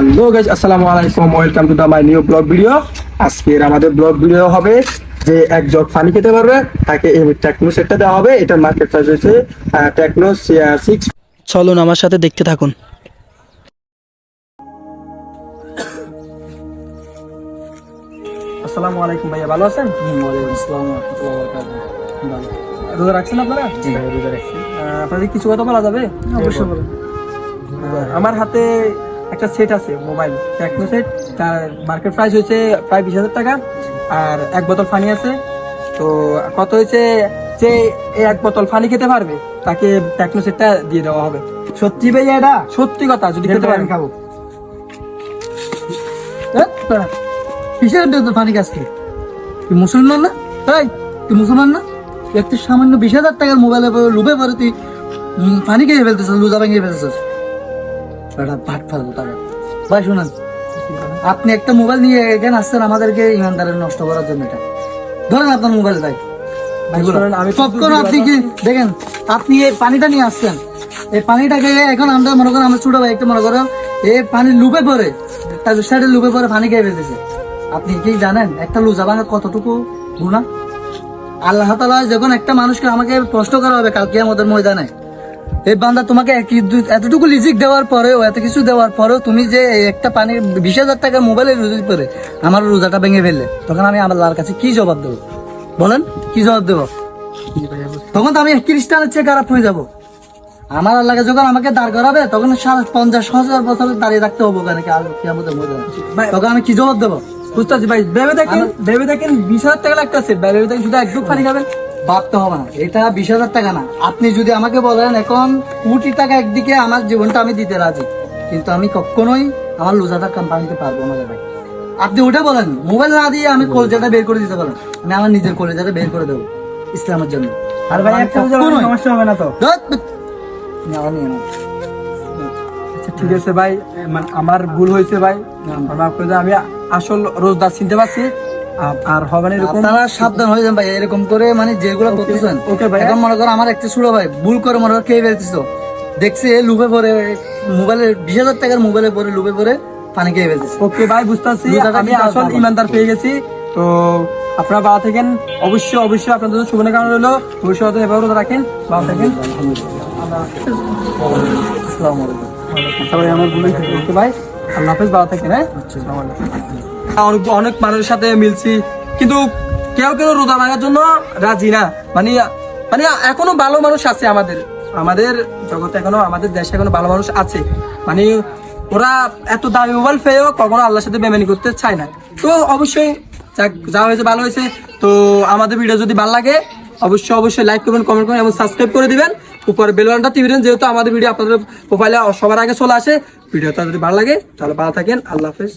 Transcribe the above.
Hello guys আসসালামু আলাইকুম। Welcome to the my new blog video আজকের আমাদের ব্লগ ভিডিও হবে যে এক জগ পানি খেতে পারবে তাকে এই টেকনো সেটটা দেওয়া হবে। এটার মার্কেট প্রাইস হচ্ছে টেকনো সিক্স চলুন আমার সাথে দেখতে থাকুন। আসসালামু আলাইকুম ভাইয়া ভালো আছেন? রোজা রাখছেন আপনারা? রোজা রাখছি। আপনাদের কিছু কথা বলা যাবে? অবশ্যই বলুন। আমার হাতে একটা সেট আছে মোবাইল টেকনো সেট তার মার্কেট প্রাইস হয়েছে প্রায় বিশ হাজার টাকা আর এক বোতল পানি আছে। তো কত হয়েছে যে এই এক বোতল পানি খেতে পারবে তাকে টেকনো সেটটা দিয়ে দেওয়া হবে। সত্যি ভাইয়া এটা? সত্যি কথা যদি খেতে পারেন। খাব কিসের তো পানি কাছ থেকে। তুই মুসলমান না? তাই তুই মুসলমান না? একটু সামান্য বিশ হাজার টাকার মোবাইলে লুবে পরে তুই পানি খেয়ে ফেলতেছিস লুজা ভেঙে ফেলতেছিস। ভাট ভাই শুনুন আপনি একটা মোবাইল নিয়ে এখানে আসছেন আমাদেরকে ইমানদারের নষ্ট করার জন্য এটা। ধরেন আপনার মোবাইল ভাই আপনি কি দেখেন আপনি এই পানিটা নিয়ে আসছেন। এই পানিটাকে এখন আমরা মনে করেন আমরা ছোট ভাই একটা মনে করেন এই পানি লুপে পরে তার সাইডে লুপে পরে পানি খেয়ে ফেলতেছে আপনি কি জানেন একটা লুজা ভাঙা কতটুকু গুণা আল্লাহ তালা যখন একটা মানুষকে আমাকে প্রশ্ন করা হবে কালকে আমাদের ময়দানে এই বান্দা তোমাকে এতটুকু লিজিক দেওয়ার পরেও এত কিছু দেওয়ার পরেও তুমি যে একটা পানি বিশ হাজার টাকার মোবাইলে রুজি করে আমার রোজাটা ভেঙে ফেললে তখন আমি আল্লাহর কাছে কি জবাব দেবো? বলেন কি জবাব দেবো? তখন তো আমি খ্রিস্টানের চেয়ে খারাপ হয়ে যাব। আমার আল্লাহকে যখন আমাকে দাঁড় করাবে তখন পঞ্চাশ হাজার বছর দাঁড়িয়ে রাখতে হব কেন। তখন আমি কি জবাব দেবো? বুঝতে পারছি ভাই ভেবে দেখেন ভেবে দেখেন বিশ হাজার টাকা লাগতেছে ভেবে দেখেন শুধু একটু পানি খাবেন। ভাবতে হবে না। এটা বিশ হাজার টাকা না। আপনি যদি আমাকে বলেন এখন কোটি টাকা একদিকে আমার জীবনটা আমি দিতে রাজি কিন্তু আমি কখনোই আমার লুজাটার কোম্পানিতে পারব না ভাই। আপনি ওটা বলেন। মোবাইল না দিয়ে আমি কলেজাটা বের করে দিতে পারেন আমি আমার নিজের কলেজাটা বের করে দেবো ইসলামের জন্য। আর ভাই একটা সমস্যা হবে না তো। আচ্ছা ঠিক আছে ভাই। মানে আমার ভুল হয়েছে ভাই। আমি আসল রোজদার চিনতে পারছি। আর হবে না এরকম? আপনারা সাবধান হয়ে যান ভাই এরকম করে মানে যেগুলো করতেছেন। ওকে ভাই। এখন মনে করো আমার একটা ছোট ভাই ভুল করে মনে করো খেয়ে ফেলতেছ দেখছি এ পরে মোবাইলে বিশ হাজার টাকার মোবাইলে পরে লুপে পরে পানি খেয়ে ফেলতেছে ওকে ভাই বুঝতেছি। আমি আসল ইমানদার পেয়ে গেছি। তো আপনারা ভালো থাকেন। অবশ্যই অবশ্যই আপনাদের জন্য শুভনা কারণ হলো ভবিষ্যতে এভাবে রাখেন। ভালো থাকেন। আচ্ছা আমার ভুল ভাই। আল্লাহ হাফেজ ভালো থাকেন হ্যাঁ? অনেক অনেক মানুষের সাথে মিলছি। কিন্তু কেউ কেউ রোজা ভাঙার জন্য রাজি না। মানে মানে এখনও ভালো মানুষ আছে আমাদের। আমাদের জগতে এখনও আমাদের দেশে এখনও ভালো মানুষ আছে। মানে ওরা এত দামি মোবাইল পেয়েও কখনো আল্লাহর সাথে বেমানি করতে চায় না। তো অবশ্যই যাক, যা হয়েছে ভালো হয়েছে। তো আমাদের ভিডিও যদি ভালো লাগে অবশ্যই অবশ্যই লাইক করবেন কমেন্ট করবেন এবং সাবস্ক্রাইব করে দিবেন। উপরে বেলবানটা টিভিলেন যেহেতু আমাদের ভিডিও আপনাদের প্রোফাইলে সবার আগে চলে আসে। ভিডিওটা যদি ভালো লাগে তাহলে ভালো থাকেন। আল্লাহ হাফেজ।